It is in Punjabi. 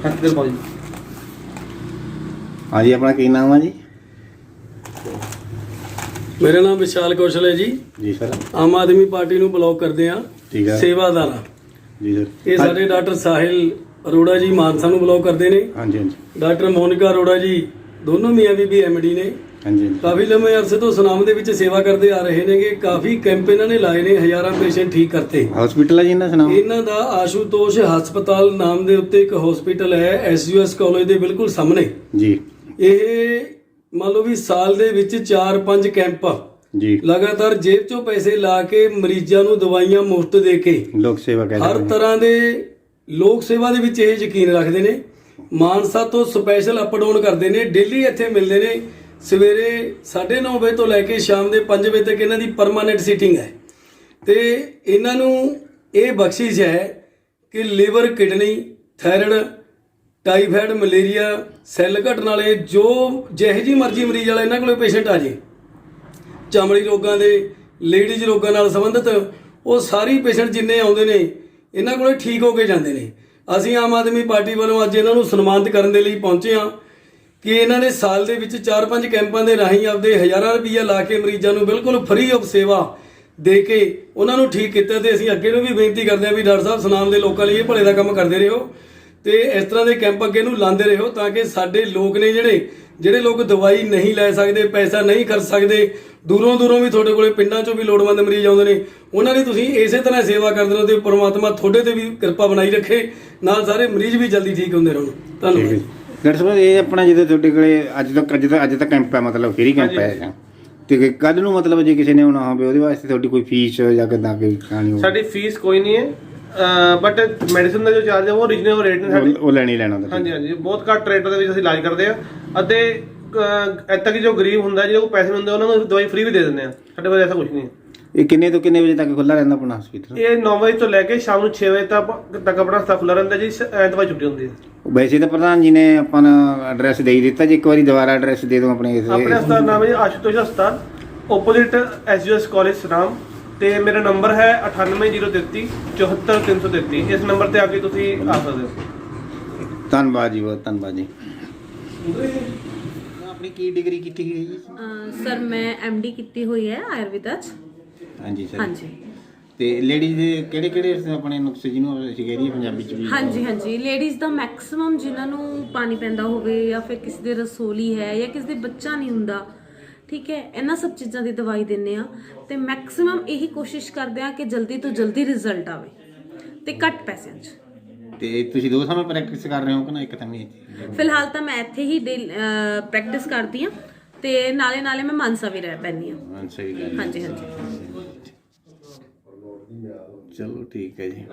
ਸਤਿ ਸ਼੍ਰੀ ਅਕਾਲ ਜੀ। ਹਾਂਜੀ ਆਪਣਾ ਕੀ ਨਾਮ ਆ ਜੀ? ਮੇਰਾ ਨਾਮ ਵਿਸ਼ਾਲ ਕੌਸ਼ਲ ਹੈ ਜੀ। ਜੀ ਸਰ। ਆਮ ਆਦਮੀ ਪਾਰਟੀ ਨੂੰ ਬਲੌਕ ਕਰਦੇ ਆ ਠੀਕ ਹੈ। ਸੇਵਾਦਾਰਾ ਜੀ ਸਰ। ਇਹ ਸਾਡੇ ਡਾਕਟਰ ਸਾਹਿਲ ਅਰੋੜਾ ਜੀ ਮਾਨਸਾ ਨੂੰ ਬਲੌਕ ਕਰਦੇ ਨੇ। ਹਾਂਜੀ ਹਾਂਜੀ। ਡਾਕਟਰ ਮੋਨਿਕਾ ਅਰੋੜਾ ਜੀ ਦੋਨੋਂ ਮੀਆਂ ਬੀਬੀ ਐਮਡੀ ਨੇ। ਹਾਂਜੀ। ਕਾਫੀ ਲੰਮੇ ਅਰਸੇ ਤੋਂ ਸੁਨਾਮ ਦੇ ਵਿੱਚ ਸੇਵਾ ਕਰਦੇ ਆ ਰਹੇ ਨੇਗੇ। ਕਾਫੀ ਕੈਂਪ ਇਹਨਾਂ ਨੇ ਲਾਏ ਨੇ ਹਜ਼ਾਰਾਂ ਪੇਸ਼ੈਂਟ ਠੀਕ ਕਰਤੇ। ਹਸਪੀਟਲ ਆ ਜੀ ਇਹਨਾਂ ਇਹਨਾਂ ਦਾ ਆਸ਼ੂਤੋਸ਼ ਹਸਪਤਾਲ ਨਾਮ ਦੇ ਉੱਤੇ ਇੱਕ ਹਸਪੀਟਲ ਹੈ ਐਸਯੂਐਸ ਕਾਲਜ ਦੇ ਬਿਲਕੁਲ ਸਾਹਮਣੇ। ਜੀ। ਇਹ ਮੰਨ ਲਓ ਵੀ ਸਾਲ ਦੇ ਵਿੱਚ 4-5 ਕੈਂਪ ਜੀ। ਲਗਾਤਾਰ ਜੇਬ ਚੋਂ ਪੈਸੇ ਲਾ ਕੇ ਮਰੀਜ਼ਾਂ ਨੂੰ ਦਵਾਈਆਂ ਮੁਫਤ ਦੇ ਕੇ ਲੋਕ ਸੇਵਾ ਹਰ ਕਹਿੰਦੇ ਨੇ। ਤਰ੍ਹਾਂ ਦੇ ਲੋਕ ਸੇਵਾ ਦੇ ਵਿੱਚ ਇਹ ਯਕੀਨ ਰੱਖਦੇ ਨੇ। ਮਾਨਸਾ ਤੋਂ ਸਪੈਸ਼ਲ ਅਪ ਡਾਊਨ ਕਰਦੇ ਨੇ ਡੇਲੀ ਇੱਥੇ ਮਿਲਦੇ ਨੇ। ਸਵੇਰੇ 9:30 ਵਜੇ ਤੋਂ ਲੈ ਕੇ ਸ਼ਾਮ ਦੇ 5 ਵਜੇ ਤੱਕ ਇਹਨਾਂ ਦੀ ਪਰਮਾਨੈਂਟ ਸੀਟਿੰਗ ਹੈ। ਤੇ ਇਹਨਾਂ ਨੂੰ ਇਹ ਬਖਸ਼ਿਸ਼ ਹੈ ਕਿ liver kidney thyroid typhoid malaria cell ਘਟਣ ਵਾਲੇ ਜੋ ਜਿਹੋ ਜੀ ਮਰਜ਼ੀ ਮਰੀਜ਼ ਵਾਲਾ ਇਹਨਾਂ ਕੋਲੇ ਪੇਸ਼ੈਂਟ ਆ ਜੇ ਚਮੜੀ ਰੋਗਾਂ ਦੇ ਲੇਡੀਜ਼ ਰੋਗਾਂ ਨਾਲ ਸੰਬੰਧਿਤ ਉਹ ਸਾਰੀ ਪੇਸ਼ੈਂਟ ਜਿੰਨੇ ਆਉਂਦੇ ਨੇ, ਇਹਨਾਂ ਕੋਲੇ ਠੀਕ ਹੋ ਕੇ ਜਾਂਦੇ ਨੇ। ਅਸੀਂ ਆਮ ਆਦਮੀ ਪਾਰਟੀ ਵੱਲੋਂ ਅੱਜ ਇਹਨਾਂ ਨੂੰ ਸਨਮਾਨਿਤ ਕਰਨ ਦੇ ਲਈ ਪਹੁੰਚੇ ਹਾਂ। ਕਿ ਇਹਨਾਂ ਨੇ ਸਾਲ ਦੇ ਵਿੱਚ 4-5 ਕੈਂਪਾਂ ਦੇ ਰਾਹੀਂ ਆਪਦੇ ਹਜ਼ਾਰਾਂ ਰੁਪਈਆ ਲਾ ਕੇ ਮਰੀਜ਼ਾਂ ਨੂੰ ਬਿਲਕੁਲ ਫ੍ਰੀ ਆਫ ਸੇਵਾ ਦੇ ਕੇ ਉਹਨਾਂ ਨੂੰ ਠੀਕ ਕੀਤਾ ਤੇ ਅਸੀਂ ਅੱਗੇ ਨੂੰ ਵੀ ਬੇਨਤੀ ਕਰਦੇ ਹਾਂ ਵੀ ਡਾਕਟਰ ਸਾਹਿਬ ਸੁਨਾਮ ਦੇ ਲੋਕਾਂ ਲਈ ਇਹ ਭਲੇ ਦਾ ਕੰਮ ਕਰਦੇ ਰਹੋ ਤੇ ਇਸ ਤਰ੍ਹਾਂ ਦੇ ਕੈਂਪ ਅੱਗੇ ਨੂੰ ਲਾਉਂਦੇ ਰਹੋ ਤਾਂ ਕਿ ਸਾਡੇ ਲੋਕ ਨੇ ਜਿਹੜੇ ਜਿਹੜੇ ਲੋਕ ਦਵਾਈ ਨਹੀਂ ਲੈ ਸਕਦੇ, ਪੈਸਾ ਨਹੀਂ ਖਰਚ ਸਕਦੇ ਦੂਰੋਂ ਦੂਰੋਂ ਵੀ ਤੁਹਾਡੇ ਕੋਲੇ ਪਿੰਡਾਂ ਚੋਂ ਵੀ ਲੋੜਵੰਦ ਮਰੀਜ਼ ਆਉਂਦੇ ਨੇ, ਉਹਨਾਂ ਦੀ ਤੁਸੀਂ ਇਸੇ ਤਰ੍ਹਾਂ ਸੇਵਾ ਕਰਦੇ ਰਹੋ ਤੇ ਪ੍ਰਮਾਤਮਾ ਤੁਹਾਡੇ ਤੇ ਵੀ ਕਿਰਪਾ ਬਣਾਈ ਰੱਖੇ, ਨਾਲ ਸਾਰੇ ਮਰੀਜ਼ ਵੀ ਜਲਦੀ ਠੀਕ ਹੁੰਦੇ ਰਹਿਣ ਧੰਨਵਾਦ ਜੀ। ਡਾਕਟਰ ਸਾਹਿਬ ਇਹ ਆਪਣਾ ਜਦੋਂ ਤੁਹਾਡੇ ਕੋਲੇ ਅੱਜ ਤੱਕ ਅੱਜ ਤੱਕ ਅੱਜ ਤੱਕ ਕੈਂਪ ਹੈ ਮਤਲਬ ਫ੍ਰੀ ਕੈਂਪ ਹੈ ਤੇ ਕੱਲ ਨੂੰ ਮਤਲਬ ਜੇ ਕਿਸੇ ਨੇ ਆਉਣਾ ਹੋਵੇ ਉਹਦੇ ਵਾਸਤੇ ਤੁਹਾਡੀ ਕੋਈ ਫੀਸ ਜਾਂ ਕਿਦਾਂ ਕੋਈ ਕਹਾਣੀ ਹੋਵੇ? ਸਾਡੀ ਫੀਸ ਕੋਈ ਨਹੀਂ ਹੈ। ਬਟ ਮੈਡੀਸਿਨ ਦਾ ਜੋ ਚਾਰਜ ਹੈ ਉਹ ਰੀਜਨੇਬਲ ਰੇਟ ਨੇ ਸਾਡੇ। ਉਹ- ਲੈਣੀ ਲੈਣਾ ਹੁੰਦਾ ਹਾਂਜੀ ਹਾਂਜੀ। ਬਹੁਤ ਘੱਟ ਰੇਟ ਦੇ ਵਿੱਚ ਅਸੀਂ ਇਲਾਜ ਕਰਦੇ ਆ। ਅਤੇ ਇੱਥੇ ਕਿ ਜੋ ਗਰੀਬ ਹੁੰਦਾ ਜਿਹਦੇ ਕੋਲ ਪੈਸੇ ਹੁੰਦੇ ਉਹਨਾਂ ਨੂੰ ਦਵਾਈ ਫ੍ਰੀ ਵੀ ਦੇ ਦਿੰਦੇ ਆ। ਸਾਡੇ ਕੋਲ ਐਸਾ ਕੁਝ ਨਹੀਂ ਹੈ। ਇਹ ਕਿੰਨੇ ਤੋਂ ਕਿੰਨੇ ਵਜੇ ਤੱਕ ਖੁੱਲਾ ਰਹਿੰਦਾ ਆਪਣਾ ਹਸਪੀਟਲ ਇਹ 9 ਵਜੇ ਤੋਂ ਲੈ ਕੇ ਸ਼ਾਮ ਨੂੰ 6 ਵਜੇ ਤੱਕ ਤੱਕ ਆਪਣਾ ਹਸਪਤਾਲ ਖੁੱਲਾ ਰਹਿੰਦਾ ਜੀ ਸ- ਐਤਵਾਰ ਛੁੱਟੀ ਹੁੰਦੀ ਹੈ। ਵੈਸੇ ਤਾਂ ਪ੍ਰਧਾਨ ਜੀ ਨੇ ਆਪਾਂ ਨੂੰ ਐਡਰੈਸ ਦੇ ਹੀ ਦਿੱਤਾ ਜੀ ਇੱਕ ਵਾਰੀ ਦੁਬਾਰਾ ਐਡਰੈਸ ਦੇ ਦਿਓ ਆਪਣੇ ਇਸ- ਆਪਣੇ ਹਸਪਤਾਲ ਨਾਮ ਹੈ ਜੀ ਆਸ਼ੂਤੋਸ਼ ਹਸਪਤਾਲ ਆਪੋਜ਼ਿਟ ਐਸਯੂਐਸ ਕਾਲਜ ਸਨਾਮ ਤੇ ਮੇਰਾ ਨੰਬਰ ਹੈ 98033 74333 ਇਸ ਨੰਬਰ ਤੇ ਆ ਕੇ ਤੁਸੀਂ ਆ ਸਕਦੇ ਹੋ। ਧੰਨਵਾਦ ਜੀ ਬਹੁਤ ਧੰਨਵਾਦ ਜੀ। ਆਪਣੀ ਕੀ ਡਿਗਰੀ ਕੀਤੀ ਹੋਈ ਹੈ ਜੀ? ਅਹ ਸਰ ਮੈਂ ਡੀ ਕੀਤੀ ਹੋਈ ਹੈ ਆਯੁਰਵੇਦਾ ਚ। ਹਾਂਜੀ ਸਰ। ਹਾਂਜੀ। ਤੇ ਲੇਡੀਜ਼ ਦੇ ਕਿਹੜੇ ਕਿਹੜੇ ਆਪਣੇ ਨੁਕਸੇ ਜਿਹਨੂੰ ਅਸੀਂ ਕਹਿ ਪੰਜਾਬੀ ਚ ਵੀ? ਹਾਂਜੀ ਹਾਂਜੀ। ਲੇਡੀਜ਼ ਦਾ ਮੈਕਸਿਮਮ ਜਿਨ੍ਹਾਂ ਨੂੰ ਪਾਣੀ ਪੈਂਦਾ ਹੋਵੇ ਜਾਂ ਫਿਰ ਕਿਸੇ ਦੇ ਰਸੋਲੀ ਹੈ ਜਾਂ ਕਿਸੇ ਦੇ ਬੱਚਾ ਨਹੀਂ ਹੁੰਦਾ ਠੀਕ ਹੈ ਇਹਨਾਂ ਸਭ ਚੀਜ਼ਾਂ ਦੀ ਦਵਾਈ ਦਿੰਨੇ ਆ ਤੇ ਮੈਕਸਿਮਮ ਇਹੀ ਕੋਸ਼ਿਸ਼ ਕਰਦੇ ਆ ਕਿ ਜਲਦੀ ਤੋਂ ਜਲਦੀ ਰਿਜ਼ਲਟ ਆਵੇ ਤੇ ਘੱਟ ਪੈਸਿਆਂ 'ਚ। ਤੇ ਤੁਸੀਂ ਦੋ ਸਮੇਂ ਪ੍ਰੈਕਟਿਸ ਕਰ ਰਹੇ ਹੋ ਕਿ ਨਾ? ਇੱਕ ਤਾਂ ਨਹੀਂ ਫਿਲਹਾਲ ਤਾਂ ਮੈਂ ਇੱਥੇ ਹੀ ਪ੍ਰੈਕਟਿਸ ਕਰਦੀ ਆ ਤੇ ਨਾਲੇ ਨਾਲੇ ਮੈਂ ਮਾਨਸਾ ਵੀ ਰਹਿ ਪੈਂਦੀ ਆ। ਹਾਂਜੀ ਹਾਂਜੀ। ਚਲੋ ਠੀਕ ਹੈ ਜੀ।